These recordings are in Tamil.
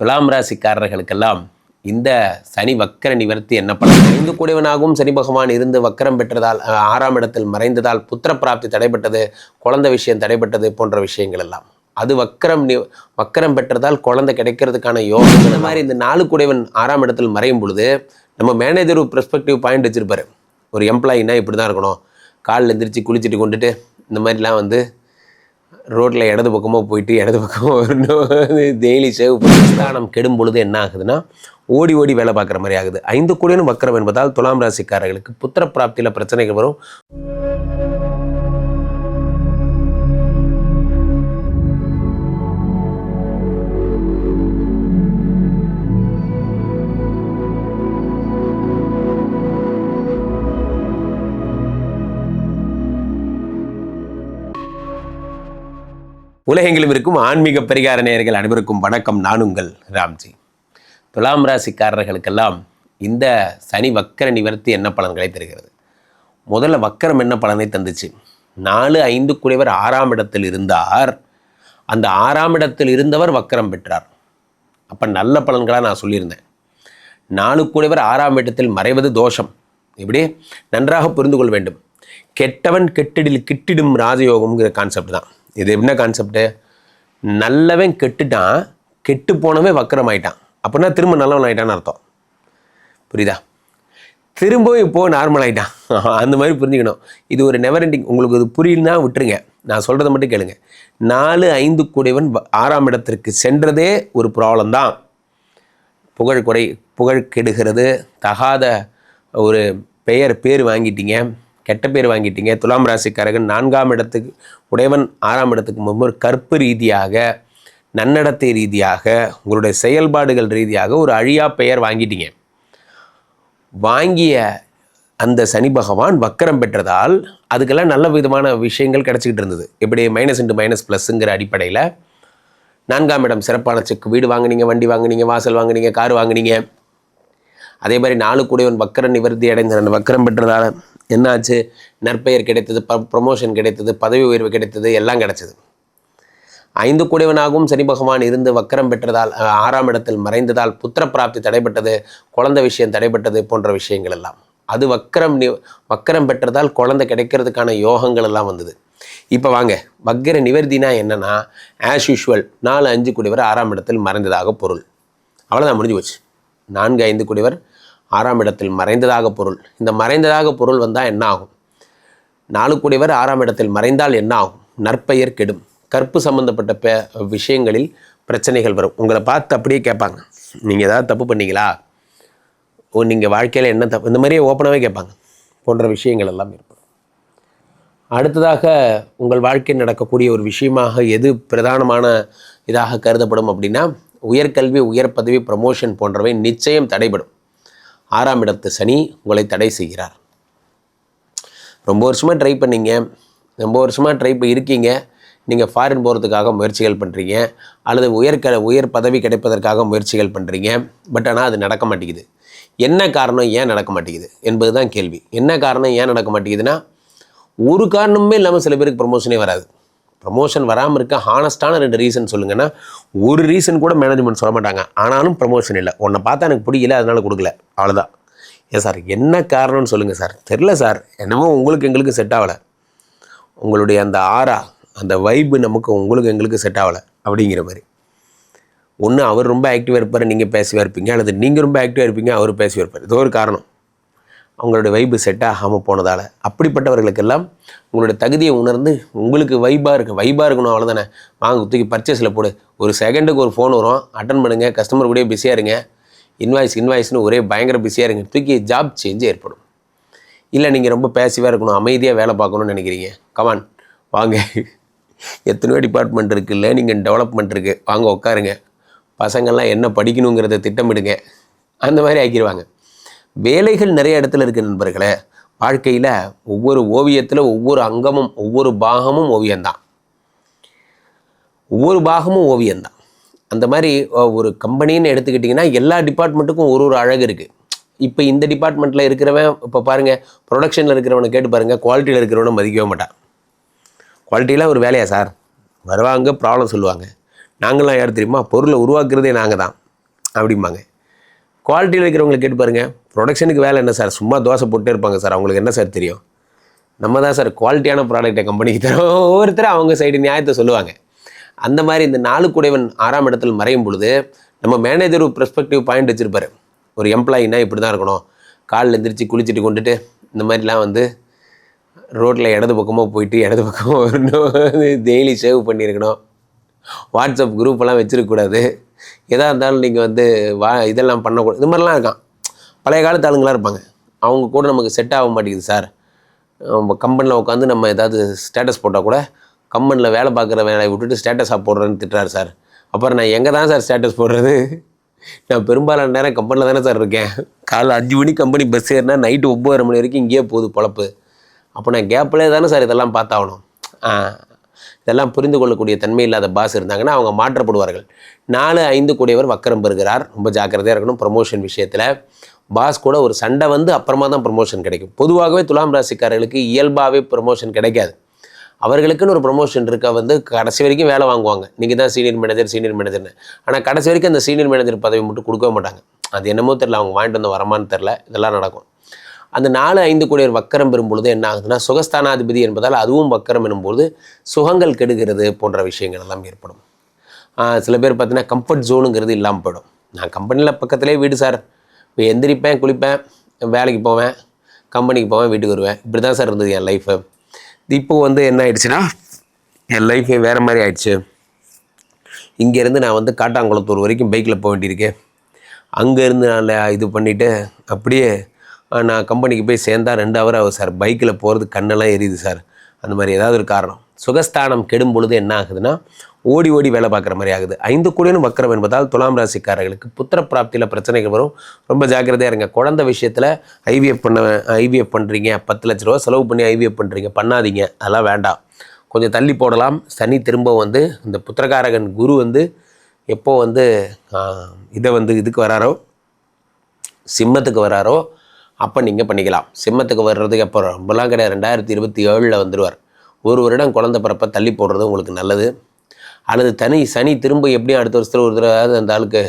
துலாம் ராசிக்காரர்களுக்கெல்லாம் இந்த சனி வக்கர நிவர்த்தி என்ன பலன் ஐந்து கூடியவனாகவும் சனி பகவான் இருந்து வக்கரம் பெற்றதால் ஆறாம் இடத்தில் மறைந்ததால் புத்திர பிராப்தி தடைப்பட்டது குழந்தை விஷயம் தடைப்பட்டது போன்ற விஷயங்கள் எல்லாம். அது வக்கரம் நி வக்கரம் பெற்றதால் குழந்தை கிடைக்கிறதுக்கான யோகம் இந்த மாதிரி இந்த நாலு கூடையவன் ஆறாம் இடத்தில் மறையும் பொழுது நம்ம மேனேஜர் ஒரு பெர்ஸ்பெக்டிவ் பாயிண்ட் வச்சிருப்பாரு. ஒரு எம்ப்ளாயினா இப்படி தான் இருக்கணும். காலில் எந்திரிச்சு குளிச்சுட்டு கொண்டுட்டு இந்த மாதிரிலாம் வந்து ரோட்டில் இடது பக்கமாக போயிட்டு இடது பக்கமாக வரணும் டெய்லி சேவ் பண்ணி ஸ்தானம் கெடும் பொழுது என்ன ஆகுதுன்னா ஓடி ஓடி வேலை பார்க்குற மாதிரி ஆகுது. ஐந்து கோடியும் வக்கரம் என்பதால் துலாம் ராசிக்காரர்களுக்கு புத்திர பிராப்தியில் பிரச்சனைகள் வரும். உலகெங்கிலும் இருக்கும் ஆன்மீக பரிகார நேயர்கள் அனைவருக்கும் வணக்கம். நான் உங்கள் ராம்ஜி. துலாம் ராசிக்காரர்களுக்கெல்லாம் இந்த சனி வக்கர நிவர்த்தி என்ன பலன்களை தருகிறது? முதல்ல வக்கரம் என்ன பலனை தந்துச்சு? நாலு ஐந்து குடைவர் ஆறாம் இடத்தில் இருந்தார். அந்த ஆறாம் இடத்தில் இருந்தவர் வக்கரம் பெற்றார். அப்போ நல்ல பலன்களாக நான் சொல்லியிருந்தேன். நாலு குடைவர் ஆறாம் இடத்தில் மறைவது தோஷம். இப்படி நன்றாக புரிந்து கொள்ள வேண்டும். கெட்டவன் கெட்டிடில் கிட்டிடும் ராஜயோகம்ங்கிற கான்செப்ட் தான். இது என்ன கான்செப்ட்டு நல்லவன் கெட்டுட்டான் கெட்டு போனவன் வக்கரம் ஆயிட்டான் அப்படின்னா திரும்ப நல்லவன் ஆயிட்டான்னு அர்த்தம். புரியுதா? திரும்ப இப்போ நார்மல் ஆகிட்டான் அந்த மாதிரி புரிஞ்சுக்கணும். இது ஒரு நெவர் எண்டிங் உங்களுக்கு இது புரியலனா விட்டுருங்க. நான் சொல்கிறத மட்டும் கேளுங்க. நாலு ஐந்து கூடியவன் வ- ஆறாம் இடத்திற்கு சென்றதே ஒரு ப்ராப்ளம் தான். புகழ் குறை புகழ் கெடுகிறது. தகாத ஒரு பெயர் பேர் வாங்கிட்டீங்க. கெட்ட பேர் வாங்கிட்டீங்க. துலாம் ராசிக்காரகன் நான்காம் இடத்துக்கு உடையவன் ஆறாம் இடத்துக்கு முன்பு கற்பு ரீதியாக நன்னடத்தை ரீதியாக உங்களுடைய செயல்பாடுகள் ரீதியாக ஒரு அழியா பெயர் வாங்கிட்டீங்க. வாங்கிய அந்த சனி பகவான் வக்கரம் பெற்றதால் அதுக்கெல்லாம் நல்ல விதமான விஷயங்கள் கிடச்சிக்கிட்டு இருந்தது. எப்படி மைனஸ் இன்ட்டு மைனஸ் ப்ளஸ்ஸுங்கிற அடிப்படையில் நான்காம் இடம் சிறப்பான செக் வீடு வாங்குனீங்க வண்டி வாங்குனீங்க வாசல் வாங்குனீங்க கார் வாங்குனீங்க. அதே மாதிரி நாலு கூடையவன் வக்கரன் நிவர்த்தி அடைந்த வக்கரம் பெற்றதால் என்னாச்சு? நற்பெயர் கிடைத்தது ப ப்ரொமோஷன் கிடைத்தது பதவி உயர்வு கிடைத்தது எல்லாம் கிடைச்சது. ஐந்து கூடையவனாகவும் சனி பகவான் இருந்து வக்கரம் பெற்றதால் ஆறாம் இடத்தில் மறைந்ததால் புத்திர பிராப்தி தடைப்பட்டது குழந்தை விஷயம் தடைப்பட்டது போன்ற விஷயங்கள் எல்லாம். அது வக்கரம் நி வக்கரம் பெற்றதால் குழந்தை கிடைக்கிறதுக்கான யோகங்கள் எல்லாம் வந்தது. இப்போ வாங்க வக்கர நிவர்த்தினா என்னன்னா ஆஸ் யூஷுவல் நாலு அஞ்சு குடிவர் ஆறாம் இடத்தில் மறைந்ததாக பொருள். அவ்வளோதான் முடிஞ்சு போச்சு. நான்கு ஐந்து குடிவர் ஆறாம் இடத்தில் மறைந்ததாக பொருள். இந்த மறைந்ததாக பொருள் வந்தால் என்ன ஆகும்? நாலு கூடியவர் ஆறாம் இடத்தில் மறைந்தால் என்ன ஆகும்? நற்பெயர் கெடும். கற்பு சம்பந்தப்பட்ட பே விஷயங்களில் பிரச்சனைகள் வரும். உங்களை பார்த்து அப்படியே கேட்பாங்க. நீங்கள் ஏதாவது தப்பு பண்ணீங்களா? ஓ நீங்கள் வாழ்க்கையில் என்ன தப்பு இந்த மாதிரியே ஓப்பனாகவே கேட்பாங்க. போன்ற விஷயங்கள் எல்லாம் இருக்கும். அடுத்ததாக உங்கள் வாழ்க்கையில் நடக்கக்கூடிய ஒரு விஷயமாக எது பிரதானமான இதாக கருதப்படும் அப்படின்னா உயர்கல்வி உயர் பதவி ப்ரமோஷன் போன்றவை நிச்சயம் தடைபடும். ஆறாம் இடத்து சனி உங்களை தடை செய்கிறார். ரொம்ப வருஷமாக ட்ரை பண்ணீங்க. ரொம்ப வருஷமாக ட்ரை இருக்கீங்க. நீங்கள் ஃபாரின் போகிறதுக்காக முயற்சிகள் பண்ணுறீங்க அல்லது உயர் க உயர் பதவி கிடைப்பதற்காக முயற்சிகள் பண்ணுறீங்க பட் ஆனால் அது நடக்க மாட்டேங்குது. என்ன காரணம் ஏன் நடக்க மாட்டேங்குது? என்பது தான் கேள்வி. என்ன காரணம் ஏன் நடக்க மாட்டேங்குதுன்னா ஒரு காரணமே இல்லாமல் சில பேருக்கு ப்ரமோஷனே வராது. ப்ரமோஷன் வராமல் இருக்க ஹானஸ்டான ரெண்டு ரீசன் சொல்லுங்கன்னா ஒரு ரீசன் கூட மேனேஜ்மெண்ட் சொல்ல மாட்டாங்க. ஆனாலும் ப்ரமோஷன் இல்லை. உன்னை பார்த்தா எனக்கு பிடிக்கல அதனால் கொடுக்கல. அவ்வளோதான் ஏன் சார் என்ன காரணம்னு சொல்லுங்கள் சார் தெரில சார் என்னமோ உங்களுக்கு எங்களுக்கு செட் ஆகலை. உங்களுடைய அந்த ஆரா அந்த வைப்பு நமக்கு உங்களுக்கு எங்களுக்கு செட் ஆகலை. அப்படிங்கிற மாதிரி. ஒன்று அவர் ரொம்ப ஆக்டிவாக இருப்பார் நீங்கள் பேசிவாக இருப்பீங்க. அல்லது நீங்கள் ரொம்ப ஆக்டிவாக இருப்பீங்க அவர் பேசிவாக இருப்பார். ஏதோ ஒரு காரணம். அவங்களுடைய வைப்பு செட் ஆகாமல் போனதால். அப்படிப்பட்டவர்களுக்கெல்லாம் உங்களுடைய தகுதியை உணர்ந்து உங்களுக்கு வைப்பாக இருக்குது வைப்பாக இருக்கணும் அவ்வளோதானே வாங்க தூக்கி பர்ச்சேஸில் போடு. ஒரு செகண்டுக்கு ஒரு ஃபோன் வரும் அட்டன் பண்ணுங்கள் கஸ்டமர் கூட பிஸியாக இருங்க. இன்வாய்ஸ் இன்வாய்ஸ்னு ஒரே பயங்கர பிஸியாக இருங்க. தூக்கி ஜாப் சேஞ்சு ஏற்படும். இல்லை நீங்கள் ரொம்ப பேசிவாக இருக்கணும் அமைதியாக வேலை பார்க்கணும்னு நினைக்கிறீங்க. கமான் வாங்க. எத்தனையோ டிபார்ட்மெண்ட் இருக்குல்ல நீங்கள் டெவலப்மெண்ட் இருக்குது வாங்க உட்காருங்க. பசங்கள்லாம் என்ன படிக்கணுங்கிறத திட்டமிடுங்க. அந்த மாதிரி ஆக்கிடுவாங்க வேலைகள் நிறைய இடத்துல இருக்குது நண்பர்களே. வாழ்க்கையில் ஒவ்வொரு ஓவியத்தில் ஒவ்வொரு அங்கமும் ஒவ்வொரு பாகமும் ஓவியம்தான். ஒவ்வொரு பாகமும் ஓவியம்தான். அந்த மாதிரி ஒரு கம்பெனின்னு எடுத்துக்கிட்டிங்கன்னா எல்லா டிபார்ட்மெண்ட்டுக்கும் ஒரு ஒரு அழகு இருக்குது இப்போ இந்த டிபார்ட்மெண்ட்டில் இருக்கிறவன் இப்போ பாருங்கள் ப்ரொடக்ஷனில் இருக்கிறவனை கேட்டு பாருங்கள் குவாலிட்டியில் இருக்கிறவனை மதிக்கவே மாட்டான். குவாலிட்டியெலாம் ஒரு வேலையா சார்? வருவாங்க ப்ராப்ளம் சொல்லுவாங்க. நாங்களாம் யார் தெரியுமா? பொருளை உருவாக்குறதே நாங்கள் தான் அப்படிம்பாங்க. குவாலிட்டியில் இருக்கிறவங்களை கேட்டு பாருங்கள் ப்ரொடக்ஷனுக்கு வேலை என்ன சார் சும்மா தோசை போட்டே இருப்பாங்க சார் அவங்களுக்கு என்ன சார் தெரியும்? நம்ம தான் சார் குவாலிட்டியான ப்ராடக்ட்டை கம்பெனிக்கு தரோம். ஒவ்வொருத்தரும் அவங்க சைடு நியாயத்தை சொல்லுவாங்க. அந்த மாதிரி இந்த நாலு குடைவன் ஆறாம் இடத்தில் மறையும் பொழுது நம்ம மேனேஜர் ஒரு பாயிண்ட் வச்சுருப்பார். ஒரு எம்ப்ளாயினா இப்படி தான் இருக்கணும். காலில் எந்திரிச்சு குளிச்சுட்டு கொண்டுட்டு இந்த மாதிரிலாம் வந்து ரோட்டில் இடது பக்கமாக போயிட்டு இடது பக்கமாக வரணும் டெய்லி சேவ் பண்ணியிருக்கணும். வாட்ஸ்அப் குரூப்பெல்லாம் வச்சிருக்கக்கூடாது. எதாக இருந்தாலும் நீங்கள் வந்து வா இதெல்லாம் பண்ணக்கூடாது. இது மாதிரிலாம் இருக்கான். பழைய காலத்து ஆளுங்களாம் இருப்பாங்க. அவங்க கூட நமக்கு செட் ஆக மாட்டேங்குது சார் நம்ம கம்பெனியில் உட்காந்து நம்ம ஏதாவது ஸ்டேட்டஸ் போட்டால் கூட கம்பெனியில் வேலை பார்க்குற வேலையை விட்டுட்டு ஸ்டேட்டஸாக போடுறேன்னு திட்டுறாரு சார் அப்புறம் நான் எங்கே தான் சார் ஸ்டேட்டஸ் போடுறது? நான் பெரும்பாலான நேரம் கம்பெனியில் தானே சார் இருக்கேன். காலைல அஞ்சு மணி கம்பெனி பஸ் ஏறினா நைட்டு ஒம்பது மணி வரைக்கும் இங்கேயே போகுது பொழப்பு. அப்போ நான் கேப்லேயே தானே சார் இதெல்லாம் பார்த்தாகணும். ஆ இதெல்லாம் புரிந்து கொள்ளக்கூடிய தன்மை இல்லாத பாஸ் இருந்தாங்கன்னா அவங்க மாற்றப்படுவார்கள். நாலு ஐந்து கூடியவர் வக்கரம் பெறுகிறார். ரொம்ப ஜாக்கிரதையாக இருக்கணும் ப்ரொமோஷன் விஷயத்தில். பாஸ் கூட ஒரு சண்டை வந்து அப்புறமா தான் ப்ரொமோஷன் கிடைக்கும். பொதுவாகவே துலாம் ராசிக்காரர்களுக்கு இயல்பாகவே ப்ரமோஷன் கிடைக்காது. அவர்களுக்குன்னு ஒரு ப்ரமோஷன் இருக்க வந்து கடைசி வரைக்கும் வேலை வாங்குவாங்க. நீங்கள் தான் சீனியர் மேனேஜர் சீனியர் மேனேஜர்னு ஆனால் கடைசி வரைக்கும் அந்த சீனியர் மேனேஜர் பதவி மட்டும் கொடுக்கவே மாட்டாங்க. அது என்னமோ தெரில அவங்க வாங்கிட்டு வந்து வரமான்னு தெரில இதெல்லாம் நடக்கும். அந்த நாலு ஐந்து கோடியர் வக்கரம் பெறும்பொழுது என்ன ஆகுதுன்னா சுகஸ்தானாதிபதி என்பதால் அதுவும் வக்கரம் எனும்போது சுகங்கள் கெடுகிறது போன்ற விஷயங்கள் எல்லாம் ஏற்படும். சில பேர் பார்த்தீங்கன்னா கம்ஃபர்ட் ஜோனுங்கிறது இல்லாமல் போயிடும். நான் கம்பெனியில் பக்கத்துலேயே வீடு சார். இப்போ எந்திரிப்பேன் குளிப்பேன் வேலைக்கு போவேன் கம்பெனிக்கு போவேன் வீட்டுக்கு வருவேன். இப்படி தான் சார் இருந்தது என் லைஃபு இப்போது வந்து என்ன ஆயிடுச்சுன்னா என் லைஃபே வேறு மாதிரி ஆயிடுச்சு. இங்கேருந்து நான் வந்து காட்டாங்குளத்தூர் வரைக்கும் பைக்கில் போக வேண்டியிருக்கு. அங்கேருந்து நான் இது பண்ணிவிட்டு அப்படியே நான் கம்பெனிக்கு போய் சேர்ந்தா ரெண்டு ஹவர் ஆகும் சார். பைக்கில் போகிறது கண்ணெல்லாம் எரியுது சார். அந்த மாதிரி ஏதாவது ஒரு காரணம். சுகஸ்தானம் கெடும் பொழுது என்ன ஆகுதுன்னா ஓடி ஓடி வேலை பார்க்குற மாதிரி ஆகுது. ஐந்து கோடியும் வக்கரம் என்பதால் துலாம் ராசிக்காரர்களுக்கு புத்திர பிராப்தியில் பிரச்சனைகள் வரும். ரொம்ப ஜாக்கிரதையாக இருங்க. குழந்தை விஷயத்தில் ஐவிஎஃப் பண்ண ஐவிஎஃப் பண்ணுறீங்க பத்து லட்ச ரூபா செலவு பண்ணி ஐவிஎஃப் பண்ணுறீங்க பண்ணாதீங்க. அதெல்லாம் வேண்டாம். கொஞ்சம் தள்ளி போடலாம். சனி திரும்ப வந்து இந்த புத்திரகாரகன் குரு வந்து எப்போ வந்து இதை வந்து இதுக்கு வராரோ சிம்மத்துக்கு வராரோ அப்போ நீங்கள் பண்ணிக்கலாம். சிம்மத்துக்கு வர்றதுக்கு எப்போ ரொம்பலாம் கிடையாது. ரெண்டாயிரத்தி இருபத்தி ஏழில் வந்துடுவார் ஒரு வருடம் குழந்த பிறப்ப தள்ளி போடுறது உங்களுக்கு நல்லது. அல்லது தனி சனி திரும்ப எப்படியும் அடுத்த வருஷத்தில் ஒரு தடவை அந்த ஆளுக்கு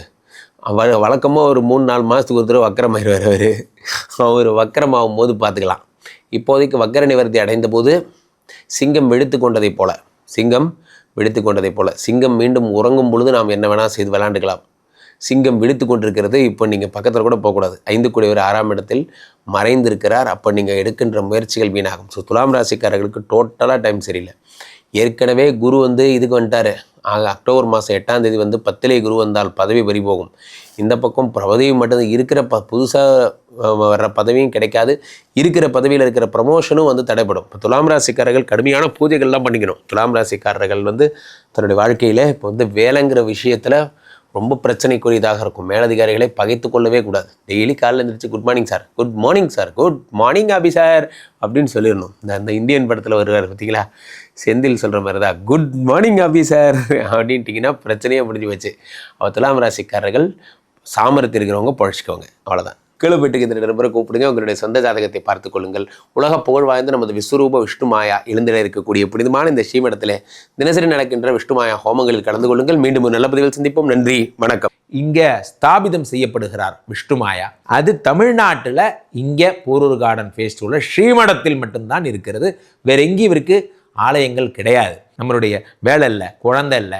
வ வழக்கமாக ஒரு மூணு நாலு மாதத்துக்கு ஒரு தடவை வக்கரமாயிருவார் அவர். அவர் வக்கரமாகும் போது பார்த்துக்கலாம் இப்போதைக்கு வக்கர நிவர்த்தி அடைந்த போது சிங்கம் வெடித்து கொண்டதைப் போல சிங்கம் வெடித்து கொண்டதைப் போல சிங்கம் மீண்டும் உறங்கும் பொழுது நாம் என்ன வேணால் செய்து விளாண்டுக்கலாம் சிங்கம் விழித்து கொண்டிருக்கிறது. இப்போ நீங்கள் பக்கத்தில் கூட போகக்கூடாது. ஐந்து கூடியவர் ஆறாம் இடத்தில் மறைந்திருக்கிறார். அப்போ நீங்கள் எடுக்கின்ற முயற்சிகள் வீணாகும். ஸோ துலாம் ராசிக்காரர்களுக்கு டோட்டலாக டைம் சரியில்லை. ஏற்கனவே குரு வந்து இதுக்கு வந்துட்டார். ஆக அக்டோபர் மாதம் எட்டாம் தேதி வந்து பத்திலே குரு வந்தால் பதவி பறி போகும். இந்த பக்கம் பதவி மட்டும் இருக்கிற ப புதுசாக வர்ற பதவியும் கிடைக்காது. இருக்கிற பதவியில் இருக்கிற ப்ரமோஷனும் வந்து தடைப்படும் இப்போ துலாம் ராசிக்காரர்கள் கடுமையான பூஜைகள்லாம் பண்ணிக்கணும். துலாம் ராசிக்காரர்கள் வந்து தன்னுடைய வாழ்க்கையில் இப்போ வந்து வேலைங்கிற விஷயத்தில் ரொம்ப பிரச்சனைக்குரியதாக இருக்கும். மேலதிகாரிகளை பகைத்து கொள்ளவே கூடாது. டெய்லி காலையில் எழுந்திரிச்சு good morning sir good morning sir good morning ஆபி sir அப்படின்னு சொல்லிடணும். இந்த அந்த இந்தியன் படத்தில் வருவார் பார்த்தீங்களா செந்தில் சொல்கிற மாதிரி தான் குட் மார்னிங் ஆபி சார் அப்படின்ட்டிங்கன்னா பிரச்சனையே முடிஞ்சு வச்சு அவ துலாம் ராசிக்காரர்கள் சாமரத்தில் இருக்கிறவங்க பழச்சிக்கோங்க. அவ்வளோதான் கீழே போயிட்டு இந்த நண்பரை கூப்பிடுங்க. உங்களுடைய சொந்த ஜாதகத்தை பார்த்துக் கொள்ளுங்கள். உலக புகழ் வாய்ந்த நமது விஸ்வரூப விஷ்ணுமாயா எழுந்திட இருக்கக்கூடிய புனிதமான இந்த ஸ்ரீமடத்திலே தினசரி நடக்கின்ற விஷ்ணுமாயா ஹோமங்களில் கலந்து கொள்ளுங்கள். மீண்டும் ஒரு நல்ல பதிவில் சந்திப்போம். நன்றி. வணக்கம். இங்கே ஸ்தாபிதம் செய்யப்படுகிறார் விஷ்ணுமாயா அது தமிழ்நாட்டில் இங்கே போரூர் கார்டன் ஃபேஸ்டிவலில் ஸ்ரீமடத்தில் மட்டும்தான் இருக்கிறது. வேற எங்கேயும் இவருக்கு ஆலயங்கள் கிடையாது. நம்மளுடைய வேலை இல்லை குழந்தை இல்லை